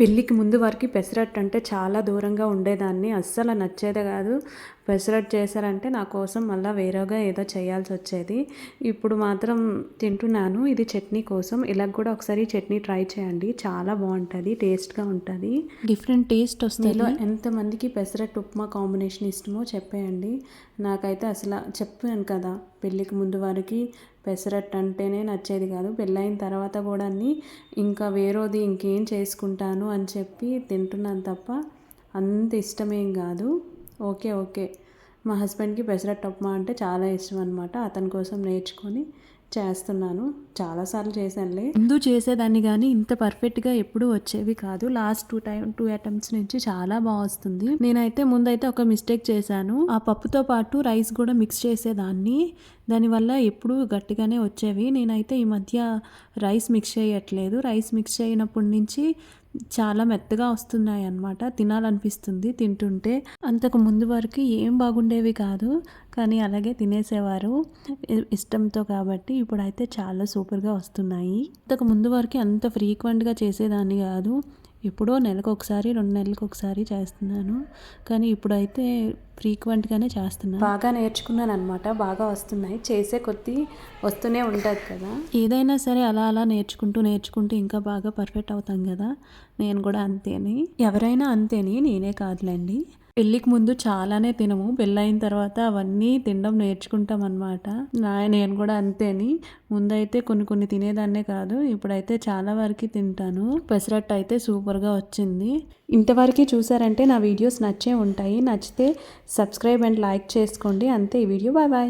పెళ్ళికి ముందు వరకు పెసరట్టు అంటే చాలా దూరంగా ఉండేదాన్ని అస్సలు నచ్చేదే కాదు. పెసరట్టు చేశారంటే నా కోసం మళ్ళీ వేరేగా ఏదో చేయాల్సి వచ్చేది. ఇప్పుడు మాత్రం తింటున్నాను ఇది చట్నీ కోసం. ఇలా కూడా ఒకసారి చట్నీ ట్రై చేయండి చాలా బాగుంటుంది టేస్ట్గా ఉంటుంది. డిఫరెంట్ టేస్ట్ వస్తుంది. మీలో ఎంతమందికి పెసరట్టు ఉప్మా కాంబినేషన్ ఇష్టమో చెప్పేయండి. నాకైతే అసలు చెప్పాను కదా పెళ్ళికి ముందు వారికి పెసరట్టు అంటేనే నచ్చేది కాదు. పెళ్ళైన తర్వాత కూడా అన్ని ఇంకా వేరేది ఇంకేం చేసుకుంటాను అని చెప్పి తింటున్నాను తప్ప అంత ఇష్టమేం కాదు. Okay okay. మా హస్బెండ్కి పెసరట్టు ఉప్మా అంటే చాలా ఇష్టం అనమాట అతని కోసం నేర్చుకొని చేస్తున్నాను. చాలాసార్లు చేశానులే. ముందు చేసేదాన్ని కానీ ఇంత పర్ఫెక్ట్గా ఎప్పుడూ వచ్చేవి కాదు. Last two time two attempts నుంచి చాలా బాగా వస్తుంది. నేనైతే ముందైతే ఒక మిస్టేక్ చేశాను. ఆ పప్పుతో పాటు రైస్ కూడా మిక్స్ చేసేదాన్ని. దానివల్ల ఎప్పుడూ గట్టిగానే వచ్చేవి. నేనైతే ఈ మధ్య రైస్ మిక్స్ చేయట్లేదు. రైస్ మిక్స్ చేయనప్పటి నుంచి చాలా మెత్తగా వస్తున్నాయి అన్నమాట తినాలనిపిస్తుంది తింటుంటే. అంతకు ముందు వరకు ఏం బాగుండేవి కాదు. కానీ అలాగే తినేసేవారు. ఇష్టంతో కాబట్టి ఇప్పుడైతే చాలా సూపర్గా వస్తున్నాయి. అంతకు ముందు వరకు అంత ఫ్రీక్వెంట్గా చేసేదాన్ని కాదు. ఎప్పుడో నెలకు ఒకసారి రెండు నెలలకు ఒకసారి చేస్తున్నాను. కానీ ఇప్పుడైతే ఫ్రీక్వెంట్గానే చేస్తున్నాను. బాగా నేర్చుకున్నాను అనమాట బాగా వస్తున్నాయి. చేసే కొద్దీ వస్తూనే ఉంటుంది కదా. ఏదైనా సరే అలా అలా నేర్చుకుంటూ నేర్చుకుంటూ ఇంకా బాగా పర్ఫెక్ట్ అవుతాం కదా. నేను కూడా అంతేని. ఎవరైనా అంతేని నేనే కాదులేండి. పెళ్ళికి ముందు చాలానే తినము. పెళ్ళైన తర్వాత అవన్నీ తినడం నేర్చుకుంటాం అనమాట నేను కూడా అంతేని. ముందైతే కొన్ని కొన్ని తినేదాన్నే కాదు. ఇప్పుడైతే చాలా వరకు తింటాను. పెసరట్టు అయితే సూపర్గా వచ్చింది. ఇంతవరకు చూసారంటే నా వీడియోస్ నచ్చే ఉంటాయి. నచ్చితే సబ్స్క్రైబ్ అండ్ లైక్ చేసుకోండి. అంతే ఈ వీడియో. Bye bye.